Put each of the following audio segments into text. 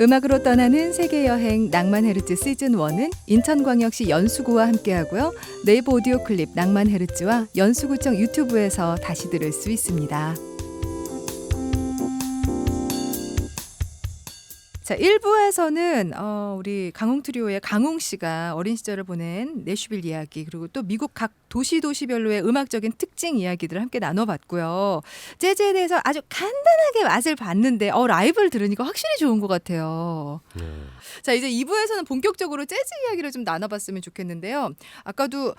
음악으로 떠나는 세계 여행 낭만 헤르츠 시즌 1은 인천광역시 연수구와 함께하고요. 네이버 오디오 클립 낭만 헤르츠와 연수구청 유튜브에서 다시 들을 수 있습니다. 자, 1부에서는 어, 우리 강홍 트리오의 강홍 씨가 어린 시절을 보낸 내슈빌 이야기 그리고 또 미국 각 도시 도시별로의 음악적인 특징 이야기들을 함께 나눠봤고요. 재즈에 대해서 아주 간단하게 맛을 봤는데 어, 라이브를 들으니까 확실히 좋은 것 같아요. 네. 자 이제 2부에서는 본격적으로 재즈 이야기를 좀 나눠봤으면 좋겠는데요. 아까도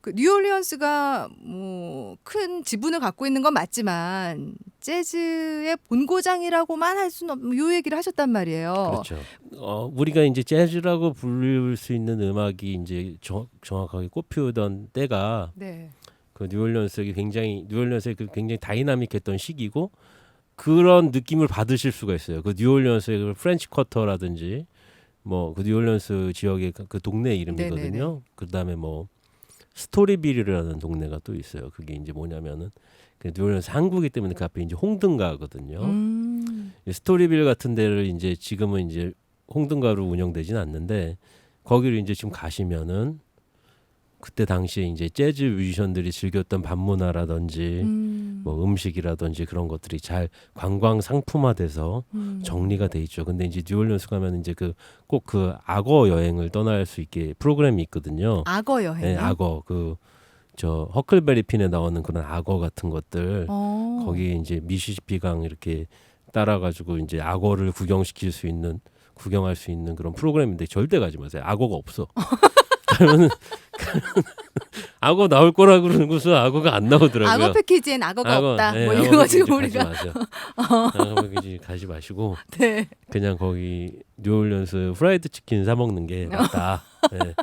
그 뉴올리언스가 뭐 큰 지분을 갖고 있는 건 맞지만 재즈의 본고장이라고만 할 수는 없는 요 얘기를 하셨단 말이에요. 그렇죠. 어, 우리가 이제 재즈라고 부를 수 있는 음악이 이제 정, 정확하게 꽃피우던 때가 네. 그 뉴올리언스가 굉장히 뉴올리언스의 그 굉장히 다이나믹했던 시기고 그런 느낌을 받으실 수가 있어요. 그 뉴올리언스의 그 프렌치 쿼터라든지 뭐 그 뉴올리언스 지역의 그, 그 동네 이름이거든요. 그 다음에 뭐 스토리빌이라는 동네가 또 있어요. 그게 이제 뭐냐면은 그 뉴올리언스 항구기 때문에 그 앞에 이제 홍등가거든요. 음. 이 스토리빌 같은 데를 이제 지금은 이제 홍등가로 운영되진 않는데 거기를 이제 지금 가시면은 그때 당시에 이제 재즈 뮤지션들이 즐겼던 밤문화라든지 음. 뭐 음식이라든지 그런 것들이 잘 관광 상품화돼서 음. 정리가 돼 있죠. 근데 이제 뉴올리언스 가면 이제 그 꼭그 악어 여행을 떠날 수 있게 프로그램이 있거든요. 악어 여행. 네, 악어 그 저 허클베리 핀에 나오는 그런 악어 같은 것들 어. 거기 이제 미시시피강 이렇게 따라가지고 이제 악어를 구경시킬 수 있는 구경할 수 있는 그런 프로그램인데 절대 가지 마세요. 악어가 없어. 그러면은 악어 나올 거라 그러고서 악어가 안 나오더라고요. 악어 패키지엔 악어가 없다. 네, 뭐 이런 악어 거 지금 패키지 우리가 마세요. 악어 패키지 가지 마시고 네. 그냥 거기 뉴올리언스 프라이드 치킨 사 먹는 게 낫다. 네.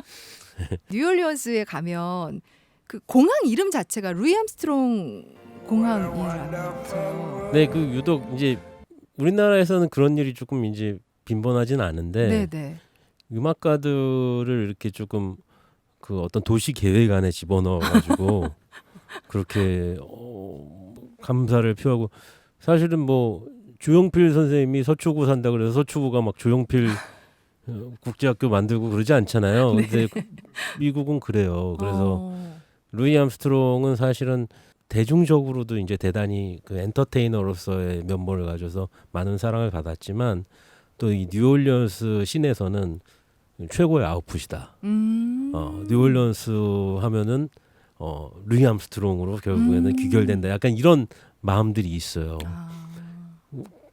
뉴올리언스에 가면 그 공항 이름 자체가 루이 암스트롱 공항이라면서. 네, 그 유독 이제 우리나라에서는 그런 일이 조금 이제 빈번하진 않은데 네, 네. 음악가들을 이렇게 조금 그 어떤 도시 계획 안에 집어넣어 가지고 그렇게 어, 감사를 표하고 사실은 뭐 조용필 선생님이 서초구 산다 그래서 서초구가 막 조용필 어, 국제학교 만들고 그러지 않잖아요. 근데 미국은 그래요. 그래서 어. 루이 암스트롱은 사실은 대중적으로도 이제 대단히 그 엔터테이너로서의 면모를 가져서 많은 사랑을 받았지만 또 이 뉴올리언스 시내에서는 최고의 아웃풋이다. 음. 어, 뉴올리언스 하면은 어, 루이 암스트롱으로 결국에는 음. 귀결된다. 약간 이런 마음들이 있어요. 아.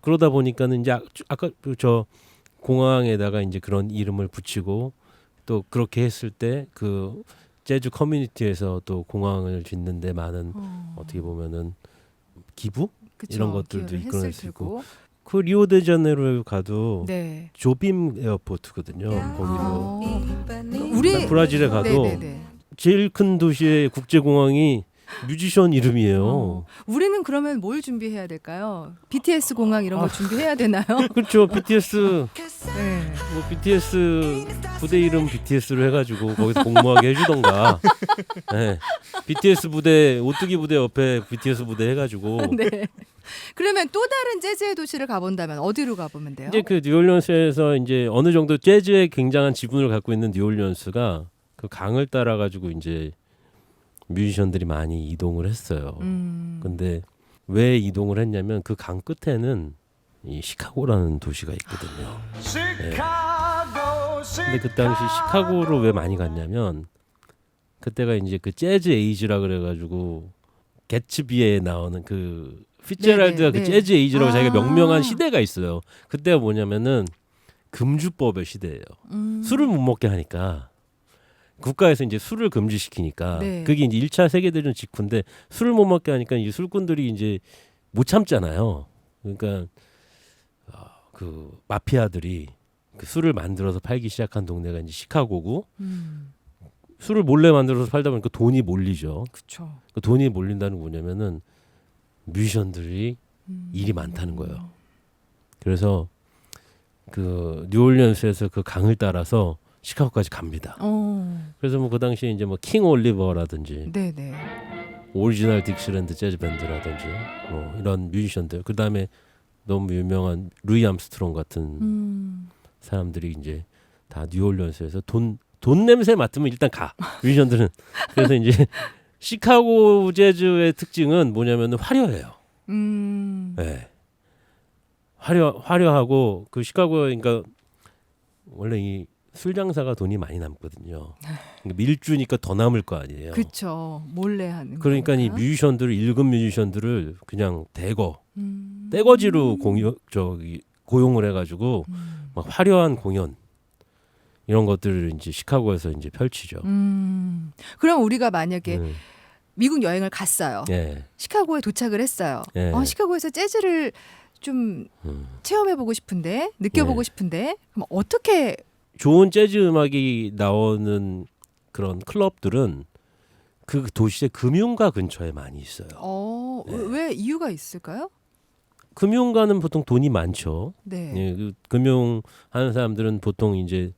그러다 보니까는 이제 아- 아까 그저 공항에다가 이제 그런 이름을 붙이고 또 그렇게 했을 때그 재즈 커뮤니티에서 또 공항을 짓는데 많은 어. 어떻게 보면은 기부 그쵸, 이런 것들도 이끌어낼 수 있고. 그 리오데자네이로에 가도 네. 조빔 에어포트거든요. 거기도 어. 우리 브라질에 가도 네네네. 제일 큰 도시의 국제공항이 뮤지션 이름이에요. 어. 우리는 그러면 뭘 준비해야 될까요? BTS 공항 이런 거 아. 준비해야 되나요? 그렇죠. BTS 네. 뭐 BTS 부대 이름 BTS로 해가지고 거기서 공모하게 해주던가. 네. BTS 부대 오뚜기 부대 옆에 BTS 부대 해가지고 네. 그러면 또 다른 재즈의 도시를 가본다면 어디로 가보면 돼요? 이제 그 뉴올리언스에서 이제 어느 정도 재즈에 굉장한 지분을 갖고 있는 뉴올리언스가 그 강을 따라 가지고 이제 뮤지션들이 많이 이동을 했어요. 음. 근데 왜 이동을 했냐면 그 강 끝에는 이 시카고라는 도시가 있거든요. 네. 근데 그 당시 시카고로 왜 많이 갔냐면 그때가 이제 그 재즈 에이지라 그래가지고 개츠비에 나오는 그 피츠제랄드가 그 네. 재즈 에이지라고 아. 자기가 명명한 시대가 있어요. 그때가 뭐냐면은 금주법의 시대예요. 음. 술을 못 먹게 하니까 국가에서 이제 술을 금지시키니까 네. 그게 이제 1차 세계대전 직후인데 술을 못 먹게 하니까 이 술꾼들이 이제 못 참잖아요. 그러니까 어, 그 마피아들이 그 술을 만들어서 팔기 시작한 동네가 이제 시카고고 음. 술을 몰래 만들어서 팔다 보니까 돈이 몰리죠. 그쵸. 그 돈이 몰린다는 게 뭐냐면은 뮤지션들이 음. 일이 많다는 거예요. 그래서 그 뉴올리언스에서 그 강을 따라서 시카고까지 갑니다. 어. 그래서 뭐 그 당시에 이제 뭐 킹 올리버라든지 네네. 오리지널 딕스랜드 재즈 밴드라든지 뭐 이런 뮤지션들 그 다음에 너무 유명한 루이 암스트롱 같은 음. 사람들이 이제 다 뉴올리언스에서 돈 돈 냄새 맡으면 일단 가 뮤지션들은 그래서 이제 시카고 재즈의 특징은 뭐냐면 화려해요. 음. 네. 화려 화려하고 그 시카고 그러니까 원래 이 술 장사가 돈이 많이 남거든요. 그러니까 밀주니까 더 남을 거 아니에요. 그쵸. 몰래 하는 그러니까 이 거니까. 뮤지션들을 일급 뮤지션들을 그냥 대거 음. 떼거지로 공유 저기 고용을 해가지고 음. 막 화려한 공연 이런 것들을 이제 시카고에서 이제 펼치죠. 음. 그럼 우리가 만약에 음, 미국 여행을 갔어요. 예, 시카고에 도착을 했어요. 예. 어, 시카고에서 재즈를 좀 음. 체험해보고 싶은데 느껴보고 네. 싶은데 그럼 어떻게 좋은 재즈 음악이 나오는 그런 클럽들은 그 도시의 금융가 근처에 많이 있어요. 어, 네. 왜, 왜 이유가 있을까요? 금융가는 보통 돈이 많죠. 네. 예, 그 금융 하는 사람들은 보통 이제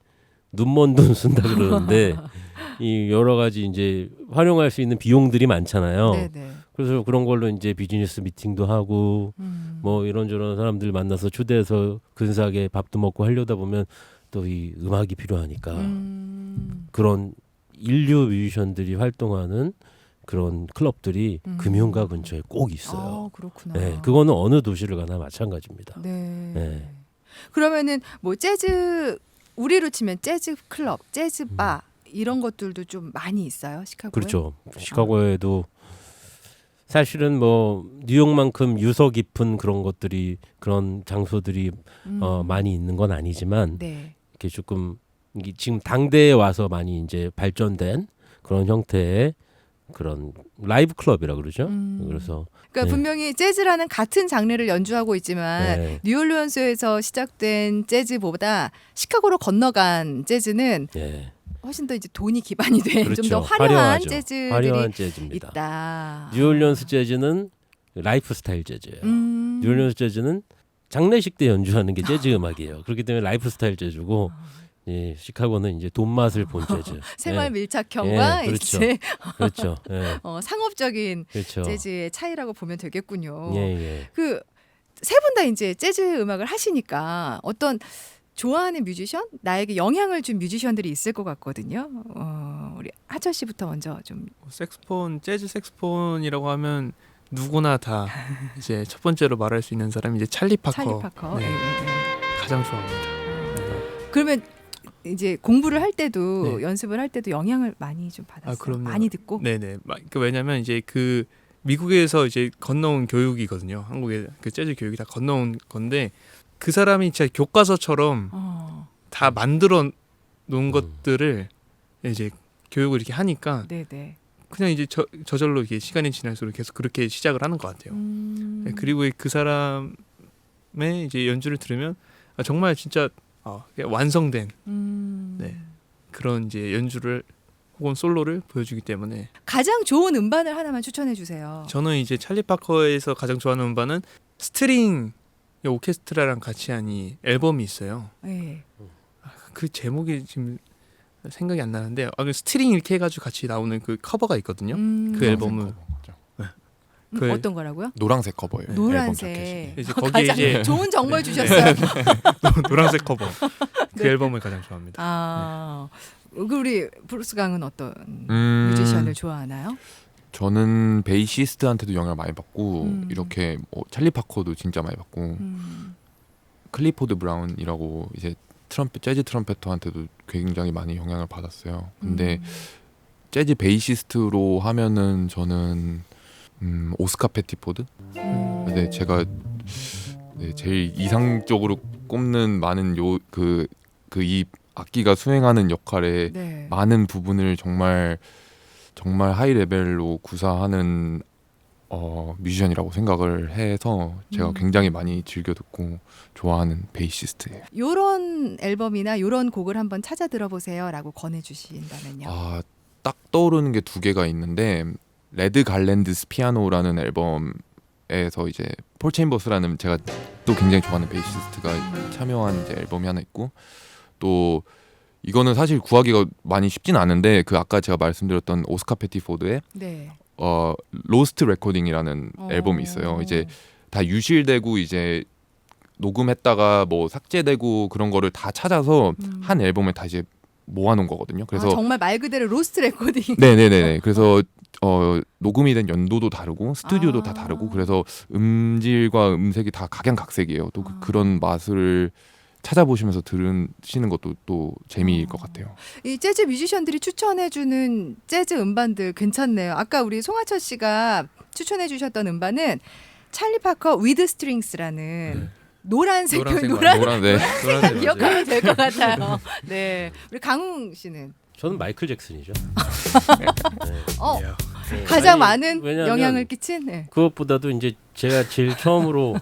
눈먼 돈 쓴다 그러는데 이 여러 가지 이제 활용할 수 있는 비용들이 많잖아요. 네, 네. 그래서 그런 걸로 이제 비즈니스 미팅도 하고 음. 뭐 이런저런 사람들 만나서 초대해서 근사하게 밥도 먹고 하려다 보면 또 이 음악이 필요하니까 음. 그런 인류 뮤지션들이 활동하는 그런 클럽들이 음. 금융가 근처에 꼭 있어요. 어, 그렇구나. 네, 그거는 어느 도시를 가나 마찬가지입니다. 네. 네. 그러면은 뭐 재즈 우리로 치면 재즈 클럽, 재즈 바 이런 것들도 좀 많이 있어요 시카고에. 음. 그렇죠. 시카고에도 사실은 뭐 뉴욕만큼 유서 깊은 그런 것들이 그런 장소들이 음. 어, 많이 있는 건 아니지만 네. 이렇게 조금 이게 지금 당대에 와서 많이 이제 발전된 그런 형태의 그런 라이브 클럽이라 그러죠. 음. 그래서 그러니까 네. 분명히 재즈라는 같은 장르를 연주하고 있지만 네. 뉴올리언스에서 시작된 재즈보다 시카고로 건너간 재즈는 예. 훨씬 더 이제 돈이 기반이 돼좀 그렇죠. 더 화려한 화려하죠. 재즈들이 화려한 재즈입니다. 있다. 뉴올리언스 재즈는 라이프 스타일 재즈예요. 음. 뉴올리언스 재즈는 장례식 때 연주하는 게 재즈 음악이에요. 그렇기 때문에 라이프 스타일 재즈고 예, 시카고는 이제 돈 맛을 본 재즈. 생활 예, 밀착형과 예, 그렇죠. 이제 그렇죠. 예, 어, 상업적인 그렇죠. 재즈의 차이라고 보면 되겠군요. 예, 예. 그세 분 다 이제 재즈 음악을 하시니까 어떤 좋아하는 뮤지션 나에게 영향을 준 뮤지션들이 있을 것 같거든요. 어, 우리 하철 씨부터 먼저 좀뭐 색스폰 재즈 색스폰이라고 하면 누구나 다 이제 첫 번째로 말할 수 있는 사람이 이제 찰리 파커, 찰리 파커. 네, 예. 가장 좋아합니다. 그러면 이제 공부를 할 때도 네. 연습을 할 때도 영향을 많이 좀 받았어요. 아, 그럼요. 많이 듣고. 네네. 막- 그 왜냐면 이제 그 미국에서 이제 건너온 교육이거든요. 한국의 그 재즈 교육이 다 건너온 건데 그 사람이 진짜 교과서처럼 어, 다 만들어 놓은 음. 것들을 이제 교육을 이렇게 하니까 네, 네. 그냥 이제 저, 저절로 이게 시간이 지날수록 계속 그렇게 시작을 하는 것 같아요. 음. 네, 그리고 그 사람의 이제 연주를 들으면 아, 정말 진짜 아, 그냥 완성된 음. 네. 그런 이제 연주를 혹은 솔로를 보여주기 때문에 가장 좋은 음반을 하나만 추천해 주세요. 저는 이제 찰리 파커에서 가장 좋아하는 음반은 스트링 오케스트라랑 같이 한 이 앨범이 있어요. 네. 그 제목이 지금 생각이 안 나는데 아, 그 스트링 이렇게 해가지고 같이 나오는 그 커버가 있거든요. 음. 그 앨범은 음, 그- 어떤 거라고요? 노란색 커버예요. 노란색. 이제 거기에 가장 이제 좋은 정보를 주셨어요. 노란색 커버 그 네. 앨범을 가장 좋아합니다. 아, 그 우리 브루스 강은 어떤 음, 뮤지션을 좋아하나요? 저는 베이시스트한테도 영향을 많이 받고 음. 이렇게 뭐 찰리 파커도 진짜 많이 받고 음. 클리포드 브라운이라고 이제 트럼펫 재즈 트럼펫터한테도 굉장히 많이 영향을 받았어요. 근데 음. 재즈 베이시스트로 하면은 저는 음, 오스카 페티포드. 음. 네, 제가 네, 제일 이상적으로 꼽는 많은 요 그 그 이 악기가 수행하는 역할에 네. 많은 부분을 정말 정말 하이 레벨로 구사하는 어, 뮤지션이라고 생각을 해서 제가 음. 굉장히 많이 즐겨 듣고 좋아하는 베이시스트예요. 요런 앨범이나 요런 곡을 한번 찾아 들어보세요라고 권해 주신다면요. 아, 딱 떠오르는 게 두 개가 있는데 레드 갈랜드스 피아노라는 앨범에서 이제 폴 체인버스라는 제가 또 굉장히 좋아하는 베이시스트가 참여한 이제 앨범이 하나 있고 또 이거는 사실 구하기가 많이 쉽진 않은데 그 아까 제가 말씀드렸던 오스카 페티포드의 네. 어 로스트 레코딩이라는 어. 앨범이 있어요. 이제 다 유실되고 이제 녹음했다가 뭐 삭제되고 그런 거를 다 찾아서 음. 한 앨범에 다 이제 모아놓은 거거든요. 그래서 아, 정말 말 그대로 로스트 레코딩. 네네네. 그래서 어 녹음이 된 연도도 다르고 스튜디오도 아. 다 다르고 그래서 음질과 음색이 다 각양각색이에요. 또 그- 아. 그 런 맛을 찾아보시면서 들으시는 것도 또 재미일 것 같아요. 이 재즈 뮤지션들이 추천해주는 재즈 음반들 괜찮네요. 아까 우리 송하철 씨가 추천해주셨던 음반은 찰리 파커 위드 스트링스라는 노란색 노란색 그 노란 노란 네. 노란색. 기억하면 될 것 같아요. 네, 우리 강웅 씨는 저는 마이클 잭슨이죠. 어 이야. 네. 가장 아니, 많은 영향을 끼친. 네. 그것보다도 이제 제가 제일 처음으로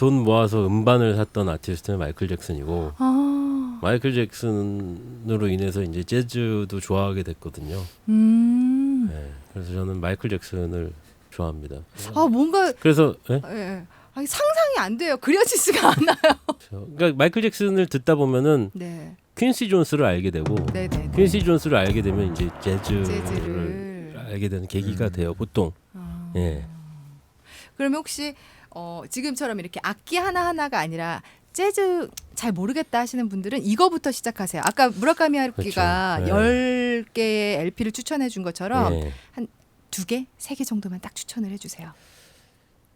돈 모아서 음반을 샀던 아티스트는 마이클 잭슨이고 아, 마이클 잭슨으로 인해서 이제 재즈도 좋아하게 됐거든요. 음, 네, 그래서 저는 마이클 잭슨을 좋아합니다. 아 뭔가 그래서 예? 예. 아니, 상상이 안 돼요. 그려지지가 않아요. 저- 그러니까 마이클 잭슨을 듣다 보면은 네, 퀸시 존스를 알게 되고 네, 네. 퀸시 존스를 알게 되면 이제 재즈를 재즈를. 알게 되는 계기가 음. 돼요. 보통 아. 예. 그러면 혹시 어, 지금처럼 이렇게 악기 하나 하나가 아니라 재즈 잘 모르겠다 하시는 분들은 이거부터 시작하세요. 아까 무라카미 하루키가 그렇죠. 열 개의 LP를 추천해 준 것처럼 예. 두 개, 세 개 정도만 딱 추천을 해 주세요.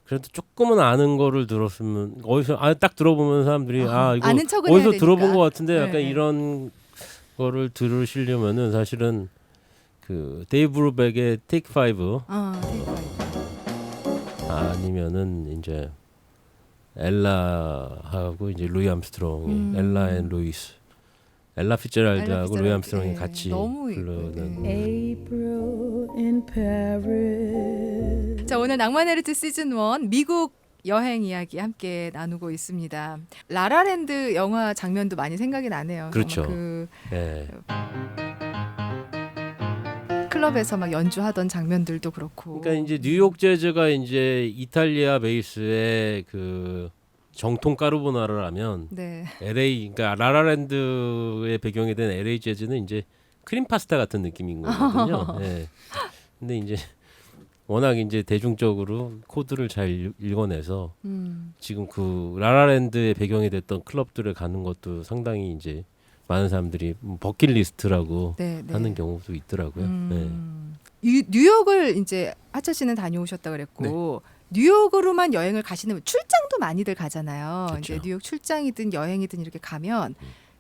그래도 조금은 아는 거를 들었으면 어디서 아 딱 들어보면 사람들이 아, 아, 이거 어디서 들어본. 것 같은데 약간 네. 이런 거를 들으시려면은 사실은 그 데이브 루백의 테이크 파이브 아, 테이크 아니면은 이제 엘라하고 이제 루이 암스트롱이 음. 엘라 앤 루이스 엘라 피츠제랄드하고 루이 암스트롱이 예. 같이 너무 부르는 네. April in Paris. 자 오늘 낭만의 트 시즌 1 미국 여행 이야기 함께 나누고 있습니다. 라라랜드 영화 장면도 많이 생각이 나네요. 그렇죠. 그 예. 클럽에서 막 연주하던 장면들도 그렇고. 그러니까 이제 뉴욕 재즈가 이제 이탈리아 베이스의 그 정통 까르보나라라면 네. LA 그러니까 라라랜드의 배경이 된 LA 재즈는 이제 크림 파스타 같은 느낌인 거거든요. 예. 근데 이제 워낙 이제 대중적으로 코드를 잘 읽- 읽어내서 음. 지금 그 라라랜드의 배경이 됐던 클럽들을 가는 것도 상당히 이제 많은 사람들이 뭐 버킷리스트라고 네, 네. 하는 경우도 있더라고요. 네. 음. 유- 뉴욕을 이제 하철 씨는 다녀오셨다 그랬고 뉴욕으로만 여행을 가시는 분, 출장도 많이들 가잖아요. 그쵸. 이제 뉴욕 출장이든 여행이든 이렇게 가면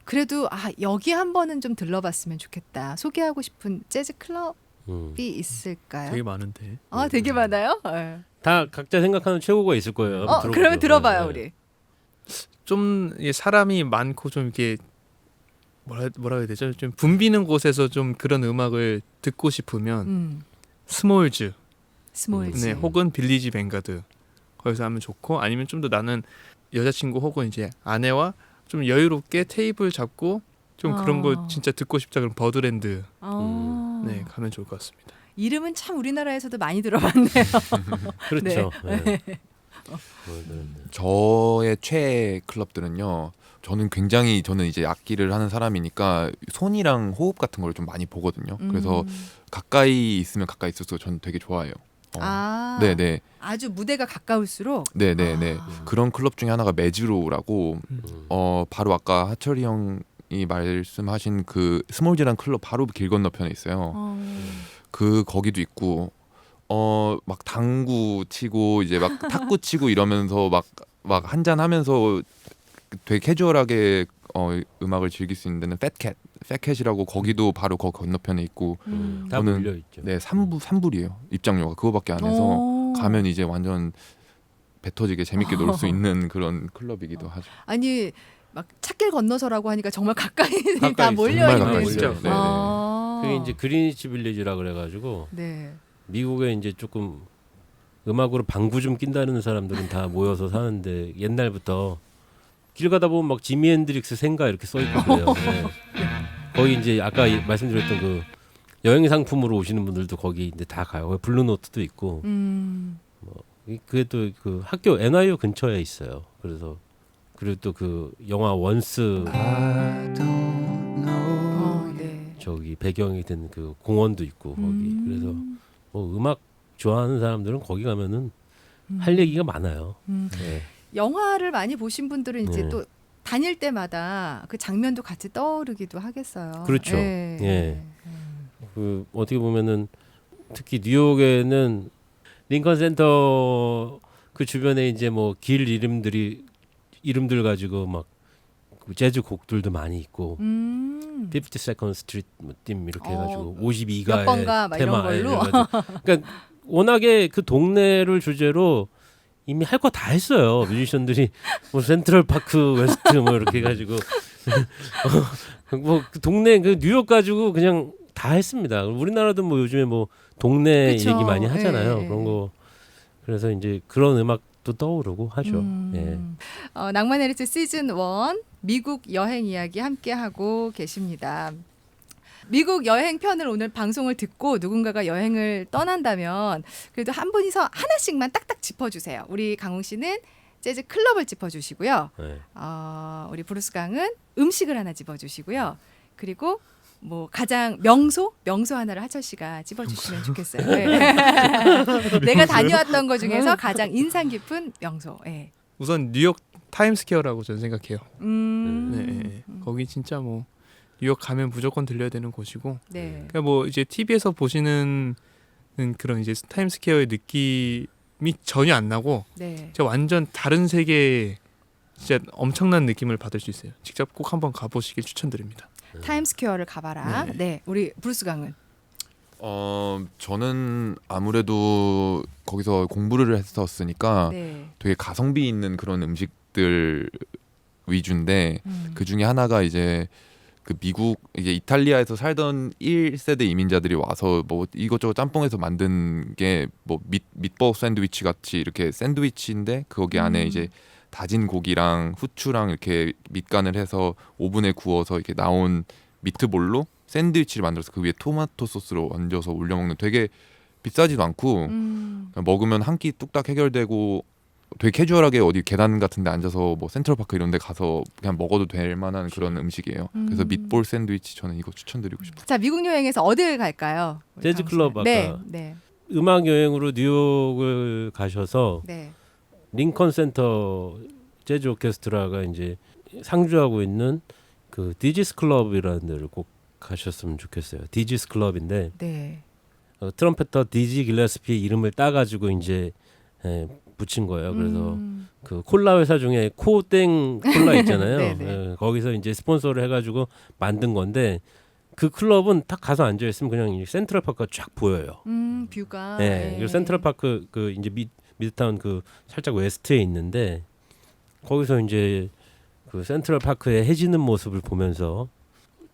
그래도 아 여기 한 번은 좀 들러봤으면 좋겠다. 소개하고 싶은 재즈 클럽이 음. 있을까요? 되게 많은데. 아 되게 많아요. 네. 다 각자 생각하는 최고가 있을 거예요. 어. 그러면 들어봐요 네. 우리. 좀 사람이 많고 좀 이렇게 뭐라 뭐라 해야 되죠? 좀 붐비는 곳에서 좀 그런 음악을 듣고 싶으면 음. 스몰즈, 스몰즈. 네, 혹은 빌리지 뱅가드 거기서 하면 좋고 아니면 좀 더 나는 여자친구 혹은 이제 아내와 좀 여유롭게 테이블 잡고 좀 그런 어. 거 진짜 듣고 싶다 그럼 버드랜드 아. 네 가면 좋을 것 같습니다. 이름은 참 우리나라에서도 많이 들어봤네요. 그렇죠. 네. 네. 저의 최애 클럽들은요. 저는 굉장히 저는 이제 악기를 하는 사람이니까 손이랑 호흡 같은 걸 좀 많이 보거든요. 그래서 음. 가까이 있으면 가까이 있어서 저는 되게 좋아해요. 어. 아. 네네 아주 무대가 가까울수록 네네네 아. 그런 클럽 중에 하나가 메즈로라고 음. 어 바로 아까 하철이 형이 말씀하신 그 스몰즈란 클럽 바로 길 건너편에 있어요. 어. 그 거기도 있고 어 막 당구 치고 이제 막 탁구 치고 이러면서 막 막 한잔 하면서 되게 캐주얼하게 어 음악을 즐길 수 있는 데는 팻캣 팻캣이라고 거기도 바로 거 건너편에 있고 음. 다 저는- 물려 있죠. 네 3부 3불이에요 입장료가 그거밖에 안 해서 어. 가면 이제 완전 배 터지게 재밌게 놀 수 있는 그런 클럽이기도 하죠. 아니 막 찾길 건너서라고 하니까 정말 가까이 가까이 다 있어요. 몰려 정말 있는. 가까이. 있어요. 네, 네. 아. 그게 이제 그리니치 빌리지라 그래가지고 네. 미국에 이제 조금 음악으로 방구 좀 낀다는 사람들은 다 모여서 사는데 옛날부터 길 가다 보면 막 지미 핸드릭스 생가 이렇게 써 그래요. 네. 거기 이제 아까 이- 말씀드렸던 그 여행 상품으로 오시는 분들도 거기 이제 다 가요. 거기 블루노트도 있고 음. 이- 그게 또 그 학교 NIU 근처에 있어요. 그래서 그리고 또 그 영화 원스 어, 네. 저기 배경이 된 그 공원도 있고 거기 음. 그래서 뭐 음악 좋아하는 사람들은 거기 가면은 음. 할 얘기가 많아요. 음. 네. 영화를 많이 보신 분들은 이제 네. 또 다닐 때마다 그 장면도 같이 떠오르기도 하겠어요. 그렇죠. 예. 예. 그 어떻게 보면은 특히 뉴욕에는 링컨 센터 그 주변에 이제 뭐 길 이름들이 이름들 가지고 막그 재즈 곡들도 많이 있고 음. 50 Second Street 뭐팀 이렇게 어, 해가지고 몇 52가의 번가 막 이런 걸로? 그러니까 워낙에 그 동네를 주제로 이미 할 거 다 했어요. 뮤지션들이 뭐 센트럴 파크 웨스트 뭐 이렇게 해가지고 뭐그 동네 그 뉴욕 가지고 그냥 다 했습니다. 우리나라도 뭐 요즘에 뭐 동네 그쵸. 얘기 많이 하잖아요. 예. 그런 거 그래서 이제 그런 음악도 떠오르고 하죠. 음. 예. 어, 낭만 에리츠 시즌 1 미국 여행 이야기 함께 하고 계십니다. 미국 여행 편을 오늘 방송을 듣고 누군가가 여행을 떠난다면 그래도 한 분이서 하나씩만 딱딱 짚어주세요. 우리 강웅 씨는 재즈 클럽을 짚어주시고요. 예. 어, 우리 브루스 강은 음식을 하나 짚어주시고요. 그리고 뭐 가장 명소 명소 하나를 하철 씨가 찝어주시면 좋겠어요. 네. 내가 다녀왔던 것 중에서 가장 인상 깊은 명소. 예. 우선 뉴욕 타임스퀘어라고 저는 생각해요. 음. 네, 네, 네. 거기 진짜 뭐 뉴욕 가면 무조건 들려야 되는 곳이고 네. 그러니까 뭐 이제 TV에서 보시는 그런 이제 타임스퀘어의 느낌이 전혀 안 나고 네. 진짜 완전 다른 세계의 진짜 엄청난 느낌을 받을 수 있어요. 직접 꼭 한번 가보시길 추천드립니다. 타임스퀘어를 가봐라. 네. 네. 우리 브루스 강은. 어 저는 아무래도 거기서 공부를 했었으니까 네. 되게 가성비 있는 그런 음식들 위주인데 음. 그 중에 하나가 이제 그 미국 이제 이탈리아에서 살던 1세대 이민자들이 와서 뭐 이것저것 짬뽕해서 만든 게 뭐 밑버거 샌드위치 같이 이렇게 샌드위치인데 거기 안에 음. 이제 다진 고기랑 후추랑 이렇게 밑간을 해서 오븐에 구워서 이렇게 나온 미트볼로 샌드위치를 만들어서 그 위에 토마토 소스로 얹어서 올려 먹는 되게 비싸지도 않고 음. 그냥 먹으면 한 끼 뚝딱 해결되고 되게 캐주얼하게 어디 계단 같은 데 앉아서 뭐 센트럴파크 이런 데 가서 그냥 먹어도 될 만한 그런 음식이에요. 그래서 음. 밑볼 샌드위치 저는 이거 추천드리고 싶어요. 자 미국 여행에서 어딜 갈까요? 재즈 클럽. 아까 네. 네. 음악 여행으로 뉴욕을 가셔서 네. 링컨 센터 재즈 오케스트라가 이제 상주하고 있는 그 디지스 클럽이라는 데를 꼭 가셨으면 좋겠어요. 디지스 클럽인데 네. 어, 트럼펫터 디지 길레스피 이름을 따가지고 이제 예, 붙인 거예요. 그래서 음. 그 콜라 회사 중에 코땡 콜라 있잖아요. 네네. 예, 거기서 이제 스폰서를 해가지고 만든 건데 그 클럽은 딱 가서 앉아 있으면 그냥 이 센트럴 파크가 쫙 보여요. 음, 뷰가. 네, 네. 그리고 센트럴 파크 그 이제 미, 미드타운 그 살짝 웨스트에 있는데 거기서 이제 그 센트럴 파크의 해지는 모습을 보면서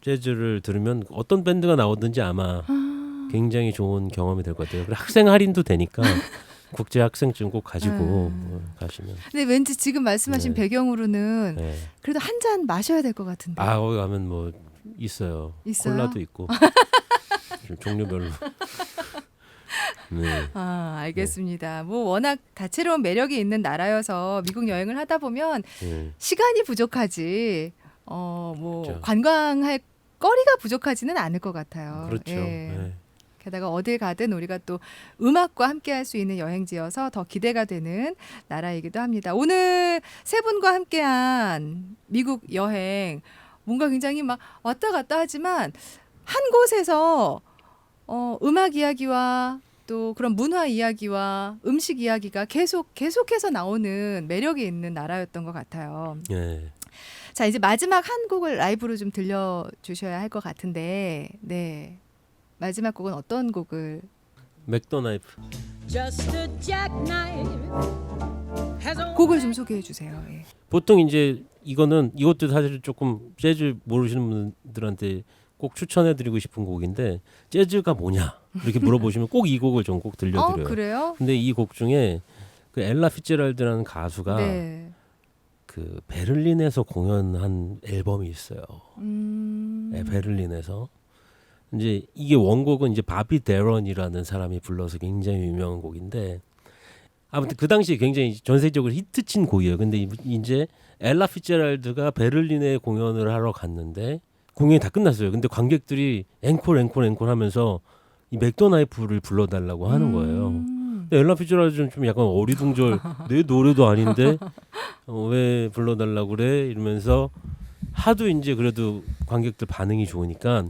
재즈를 들으면 어떤 밴드가 나오든지 아마 아. 굉장히 좋은 경험이 될 것 같아요. 그리고 학생 할인도 되니까 국제 학생증 꼭 가지고 음. 어, 가시면. 근데 왠지 지금 말씀하신 네. 배경으로는 네. 그래도 한 잔 마셔야 될 것 같은데. 아 거기 가면 뭐 있어요. 있어요? 콜라도 있고 좀 종류별로. 네. 아, 알겠습니다. 뭐 워낙 다채로운 매력이 있는 나라여서 미국 여행을 하다 보면 네. 시간이 부족하지. 어, 뭐 그렇죠. 관광할 거리가 부족하지는 않을 것 같아요. 그렇죠. 예. 네. 게다가 어딜 가든 우리가 또 음악과 함께 할 수 있는 여행지여서 더 기대가 되는 나라이기도 합니다. 오늘 세 분과 함께한 미국 여행 뭔가 굉장히 막 왔다 갔다 하지만 한 곳에서 어, 음악 이야기와 또 그런 문화 이야기와 음식 이야기가 계속 계속해서 나오는 매력이 있는 나라였던 것 같아요. 네. 자 이제 마지막 한 곡을 라이브로 좀 들려 주셔야 할 것 같은데 네 마지막 곡은 어떤 곡을 맥도나이프. 곡을 좀 소개해 주세요. 예. 보통 이제 이거는 이것도 사실 조금 재즈 모르시는 분들한테 꼭 추천해 드리고 싶은 곡인데 재즈가 뭐냐 이렇게 물어보시면 꼭 이 곡을 좀꼭어 들려드려요. 그래요? 근데 이 곡 중에 그 엘라 피츠랄드라는 가수가 네. 그 베를린에서 공연한 앨범이 있어요. 음. 네, 베를린에서 이제 이게 원곡은 이제 바비 데런이라는 사람이 불러서 굉장히 유명한 곡인데 아무튼 그 당시에 굉장히 전 세계적으로 히트친 곡이에요. 근데 이- 이제 엘라 피츠랄드가 베를린에 공연을 하러 갔는데 공연이 다 끝났어요. 근데 관객들이 앵콜 앵콜 앵콜 하면서 이 맥도나이프를 불러달라고 하는 거예요. 음. 근데 엘라 피츠랄드는 좀 약간 어리둥절 내 노래도 아닌데 어, 왜 불러달라고 그래 이러면서 하도 이제 그래도 관객들 반응이 좋으니까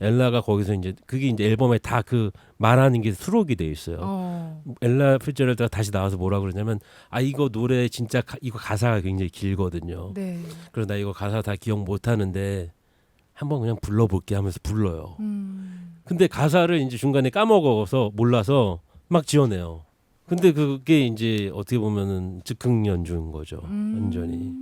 엘라가 거기서 이제 그게 이제 앨범에 다 그 말하는 게 수록이 돼 있어요. 어. 엘라 피츠제럴드가 다시 나와서 뭐라 그러냐면 아 이거 노래 진짜 가, 이거 가사가 굉장히 길거든요. 네. 그래서 나 이거 가사 다 기억 못 하는데 한번 그냥 불러볼게 하면서 불러요. 음. 근데 가사를 이제 중간에 까먹어서 몰라서 막 지어내요. 근데 그게 이제 어떻게 보면은 즉흥 연주인 거죠. 완전히.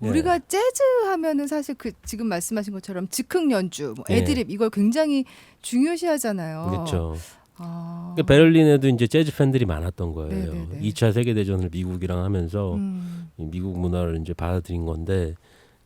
음. 예. 우리가 재즈 하면은 사실 그 지금 말씀하신 것처럼 즉흥 연주, 뭐 예. 애드립 이걸 굉장히 중요시하잖아요. 그렇죠. 아. 그러니까 베를린에도 이제 재즈 팬들이 많았던 거예요. 네네네. 2차 세계 대전을 미국이랑 하면서 음. 이 미국 문화를 이제 받아들인 건데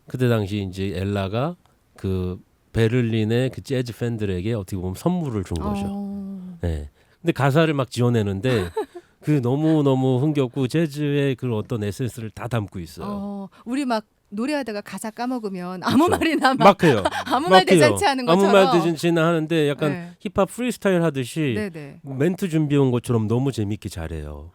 그때 당시 이제 엘라가 그 베를린의 그 재즈 팬들에게 어떻게 보면 선물을 준 거죠. 어. 네. 근데 가사를 막 지어내는데 그 너무 너무 흥겹고 재즈의 그 어떤 에센스를 다 담고 있어요. 어. 우리 막 노래하다가 가사 까먹으면 아무 그렇죠. 말이나 막 막 해요. 아무 막 말. 대잔치 하는 아무 것처럼. 말 대잔치나 하는데 약간 네. 힙합 프리스타일 하듯이 네네. 멘트 준비해 온 것처럼 너무 재밌게 잘해요.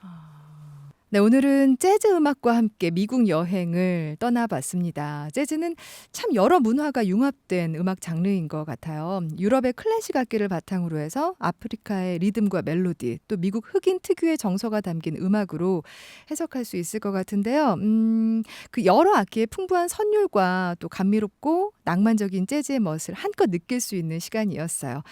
네, 오늘은 재즈 음악과 함께 미국 여행을 떠나봤습니다. 재즈는 참 여러 문화가 융합된 음악 장르인 것 같아요. 유럽의 클래식 악기를 바탕으로 해서 아프리카의 리듬과 멜로디, 또 미국 흑인 특유의 정서가 담긴 음악으로 해석할 수 있을 것 같은데요. 음, 그 여러 악기의 풍부한 선율과 또 감미롭고 낭만적인 재즈의 멋을 한껏 느낄 수 있는 시간이었어요.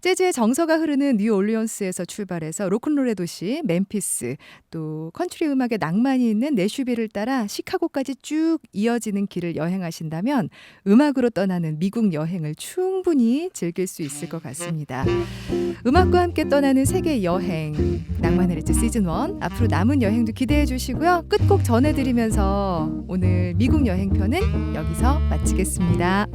재즈의 정서가 흐르는 뉴올리언스에서 출발해서 로큰롤의 도시 멤피스, 또 컨트리 음악의 낭만이 있는 내슈빌을 따라 시카고까지 쭉 이어지는 길을 여행하신다면 음악으로 떠나는 미국 여행을 충분히 즐길 수 있을 것 같습니다. 음악과 함께 떠나는 세계 여행 낭만의 리츠 시즌 1 앞으로 남은 여행도 기대해 주시고요. 끝곡 전해드리면서 오늘 미국 여행편은 여기서 마치겠습니다.